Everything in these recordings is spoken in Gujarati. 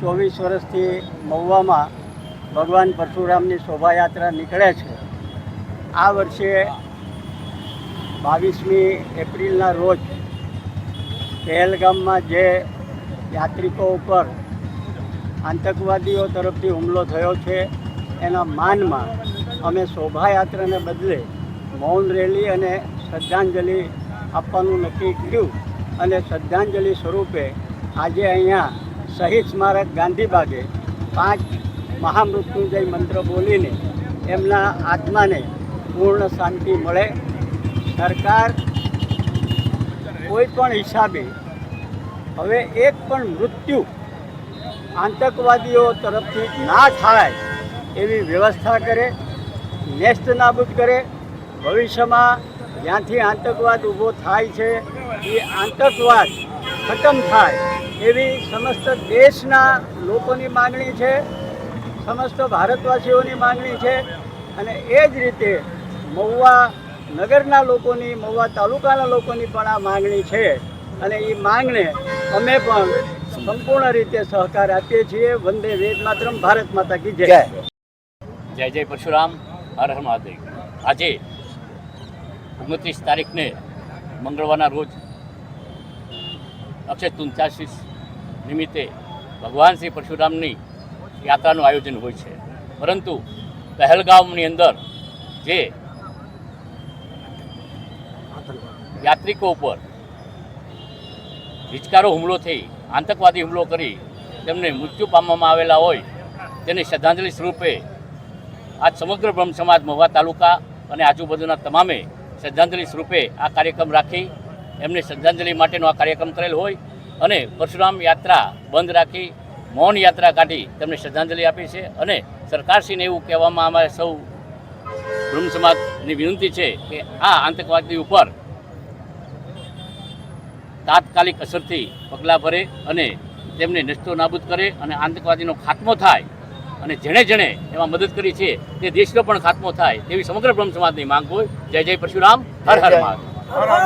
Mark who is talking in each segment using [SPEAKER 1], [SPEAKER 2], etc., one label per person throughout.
[SPEAKER 1] ચોવીસ વર્ષથી મહુવામાં ભગવાન પરશુરામની શોભાયાત્રા નીકળે છે. આ વર્ષે બાવીસમી એપ્રિલના રોજ પહેલગામમાં જે યાત્રિકો ઉપર આતંકવાદીઓ તરફથી હુમલો થયો છે, એના માનમાં અમે શોભાયાત્રાને બદલે મૌન રેલી અને શ્રદ્ધાંજલિ આપવાનું નક્કી કર્યું અને શ્રદ્ધાંજલિ સ્વરૂપે આજે અહીંયા શહીદ સ્મારક ગાંધીબાગે પાંચ મહામૃત્યુંજય મંત્ર બોલીને એમના આત્માને પૂર્ણ શાંતિ મળે. સરકાર કોઈ પણ હિસાબે હવે એક પણ મૃત્યુ આતંકવાદીઓ તરફથી ના થાય એવી વ્યવસ્થા કરે, નેસ્ત નાબૂદ કરે. ભવિષ્યમાં જ્યાંથી આતંકવાદ ઊભો થાય છે, એ આતંકવાદ ખતમ થાય એવી સમસ્ત દેશના લોકોની માગણી છે સમસ્ત ભારતવાસીઓની માગણી છે અને એ જ રીતે મહુવા નગરના લોકોની મહુવા તાલુકાના લોકોની પણ આ માગણી છે અને એ માંગણે અમે પણ સંપૂર્ણ રીતે સહકાર આપીએ છીએ. વંદે વેદ માતરમ ભારત માતા કી જય.
[SPEAKER 2] જય. જય પરશુરામ હર હર મહાદેવ. આજે ઓગણત્રીસ તારીખને મંગળવારના રોજ અક્ષય તુંચાશીસ નિમિત્તે ભગવાન શ્રી પરશુરામની યાત્રાનું આયોજન હોય છે. પરંતુ પહેલગામની અંદર જે યાત્રિકો ઉપર હિચકારો હુમલો થઈ, આતંકવાદી હુમલો કરી તેમને મૃત્યુ પામવામાં આવેલા હોય, તેને શ્રદ્ધાંજલિ સ્વરૂપે આજ સમગ્ર બ્રહ્મ સમાજ મહુવા તાલુકા અને આજુબાજુના તમામે શ્રદ્ધાંજલિ સ્વરૂપે આ કાર્યક્રમ રાખી, એમને શ્રદ્ધાંજલિ માટેનો આ કાર્યક્રમ કરેલ હોય અને પરશુરામ યાત્રા બંધ રાખી, મૌન યાત્રા કાઢી તેમને શ્રદ્ધાંજલિ આપી છે અને સરકારશ્રીને એવું કહેવામાં અમારે સૌ બ્રહ્મ સમાજની વિનંતી છે કે આ આતંકવાદી ઉપર તાત્કાલિક અસરથી પગલાં ભરે અને તેમને નસ્તો નાબૂદ કરે અને આતંકવાદીનો ખાત્મો થાય અને જેણે જેણે એમાં મદદ કરી છે તે દેશનો પણ ખાત્મો થાય તેવી સમગ્ર બ્રહ્મ સમાજની માંગ હોય. જય જય પરશુરામ. હર હર મહાદેવ.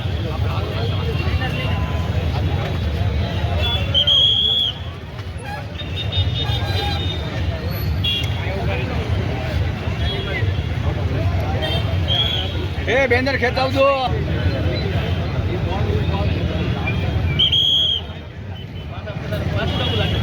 [SPEAKER 3] બેનર ખેતાવજો Thank you.